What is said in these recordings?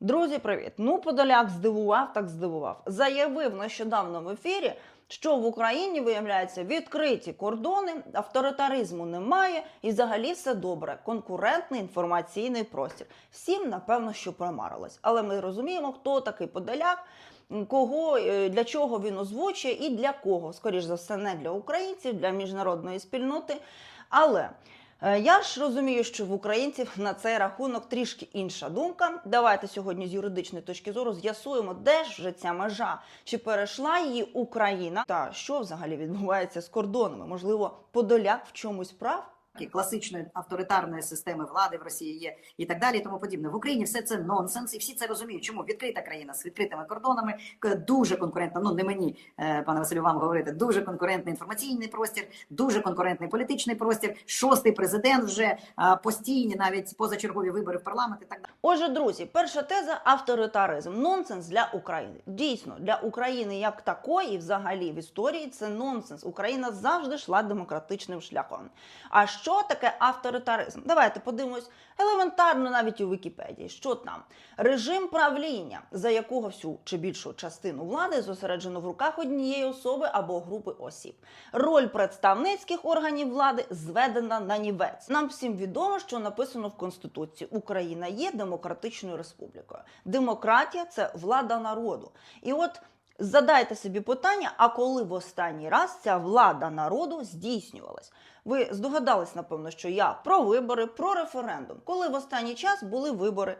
Друзі, привіт! Ну, Подоляк здивував, так здивував. Заявив нещодавно в ефірі, що в Україні виявляється відкриті кордони, авторитаризму немає і взагалі все добре. Конкурентний інформаційний простір. Всім напевно, що промарилось. Але ми розуміємо, хто такий Подоляк. Кого е, для чого він озвучує і для кого, скоріш за все, не для українців, для міжнародної спільноти. Але Я ж розумію, що в українців на цей рахунок трішки інша думка. Давайте сьогодні з юридичної точки зору з'ясуємо, де ж вже ця межа, чи перейшла її Україна, та що взагалі відбувається з кордонами. Можливо, Подоляк в чомусь прав? Класичної авторитарної системи влади в Росії є і так далі, і тому подібне. В Україні все це нонсенс, і всі це розуміють. Чому відкрита країна з відкритими кордонами, дуже конкурентна. Ну не мені, е, пане Василю, вам говорити. Дуже конкурентний інформаційний простір, дуже конкурентний політичний простір. Шостий президент вже постійні, навіть позачергові вибори в парламент і так далі. Отже, друзі, перша теза авторитаризм. Нонсенс для України. Дійсно, для України як такої, взагалі, в історії це нонсенс. Україна завжди йшла демократичним шляхом. А що таке авторитаризм? Давайте подивимось елементарно навіть у Вікіпедії. Що там? Режим правління, за якого всю чи більшу частину влади зосереджено в руках однієї особи або групи осіб. Роль представницьких органів влади зведена на нівець. Нам всім відомо, що написано в Конституції: Україна є демократичною республікою. Демократія це влада народу. І от задайте собі питання: а коли в останній раз ця влада народу здійснювалась? Ви здогадались, напевно, що я про вибори, про референдум. Коли в останній час були вибори,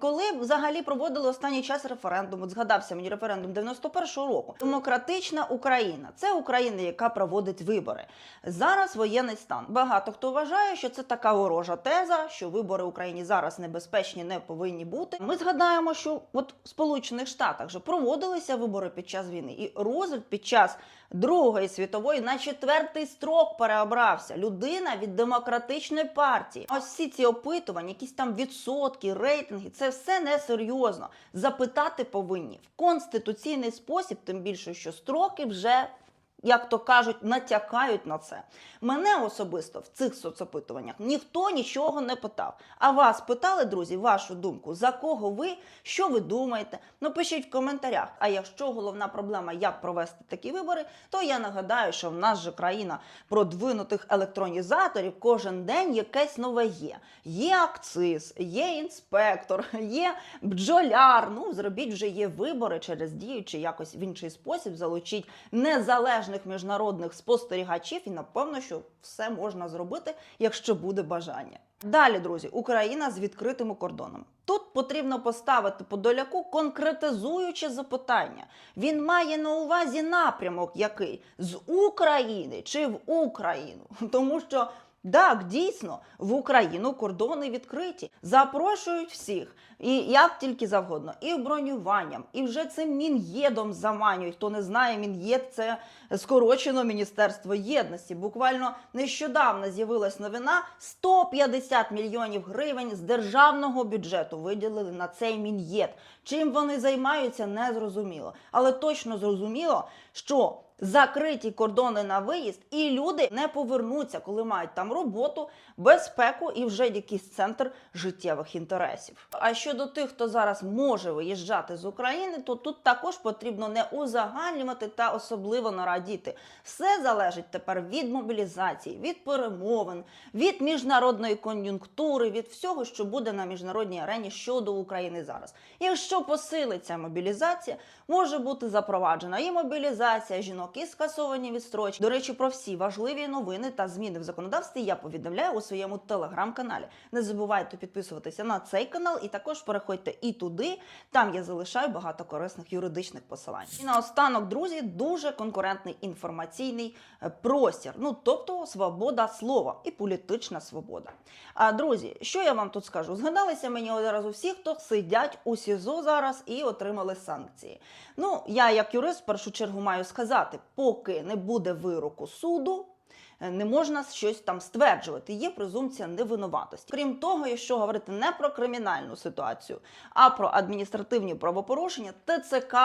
коли взагалі проводили останній час референдум. От згадався мені референдум 91-го року. Демократична Україна це Україна, яка проводить вибори. Зараз воєнний стан. Багато хто вважає, що це така ворожа теза, що вибори в Україні зараз небезпечні, не повинні бути. Ми згадаємо, що от в Сполучених Штатах вже проводилися вибори під час війни, і Рузвельт під час Другої світової на четвертий строк переобрався. Людина від демократичної партії. Ось всі ці опитування, якісь там відсотки, рейтинги, це все несерйозно. Запитати повинні в конституційний спосіб, тим більше, що строки вже. Як то кажуть, натякають на це. Мене особисто в цих соцопитуваннях ніхто нічого не питав. А вас питали, друзі, вашу думку, за кого ви, що ви думаєте? Ну пишіть в коментарях. А якщо головна проблема, як провести такі вибори, то я нагадаю, що в нас же країна продвинутих електронізаторів кожен день якесь нове є. Є акциз, є інспектор, є бджоляр. Ну зробіть вже є вибори через діючи якось в інший спосіб залучіть незалежних міжнародних спостерігачів, і напевно, що все можна зробити, якщо буде бажання. Далі, друзі, Україна з відкритими кордонами. Тут потрібно поставити Подоляку конкретизуюче запитання. Він має на увазі напрямок який з України чи в Україну, тому що. Так, дійсно, в Україну кордони відкриті. Запрошують всіх, і як тільки завгодно, і бронюванням, і вже цим мін'єдом заманюють. Хто не знає, мін'єд це скорочено Міністерство єдності. Буквально нещодавно з'явилась новина: 150 мільйонів гривень з державного бюджету виділили на цей мін'єд. Чим вони займаються, не зрозуміло. Але точно зрозуміло, що закриті кордони на виїзд, і люди не повернуться, коли мають там роботу, безпеку і вже якийсь центр життєвих інтересів. А щодо тих, хто зараз може виїжджати з України, то тут також потрібно не узагальнювати та особливо нарадіти. Все залежить тепер від мобілізації, від перемовин, від міжнародної кон'юнктури, від всього, що буде на міжнародній арені щодо України зараз. Якщо посилиться мобілізація, може бути запроваджена і мобілізація жінок, і скасовані відстрочки. До речі, про всі важливі новини та зміни в законодавстві я повідомляю у своєму телеграм-каналі. Не забувайте підписуватися на цей канал і також переходьте і туди. Там я залишаю багато корисних юридичних посилань. І наостанок, друзі, дуже конкурентний інформаційний е, простір. Ну тобто свобода слова і політична свобода. А друзі, що я вам тут скажу? Згадалися мені одразу всі, хто сидять у СІЗО зараз і отримали санкції. Ну, я, як юрист, в першу чергу маю сказати, поки не буде вироку суду. Е, не можна щось там стверджувати. Є презумпція невинуватості. Крім того, якщо говорити не про кримінальну ситуацію, а про адміністративні правопорушення, ТЦК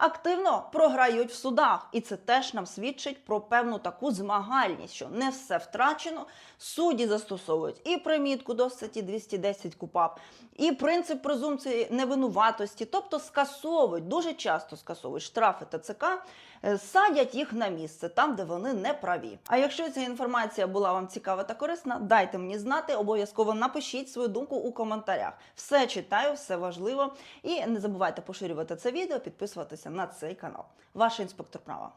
активно програють в судах, і це теж нам свідчить про певну таку змагальність, що не все втрачено. Судді застосовують і примітку до статті 210 КУПАП, і принцип презумпції невинуватості, тобто скасовують дуже часто скасовують штрафи ТЦК, е, садять їх на місце там, де вони не праві. А якщо ця інформація була вам цікава та корисна, дайте мені знати. Обов'язково напишіть свою думку у коментарях. Все читаю, все важливо. І не забувайте поширювати це відео, підписуватися на цей канал. Ваш інспектор права.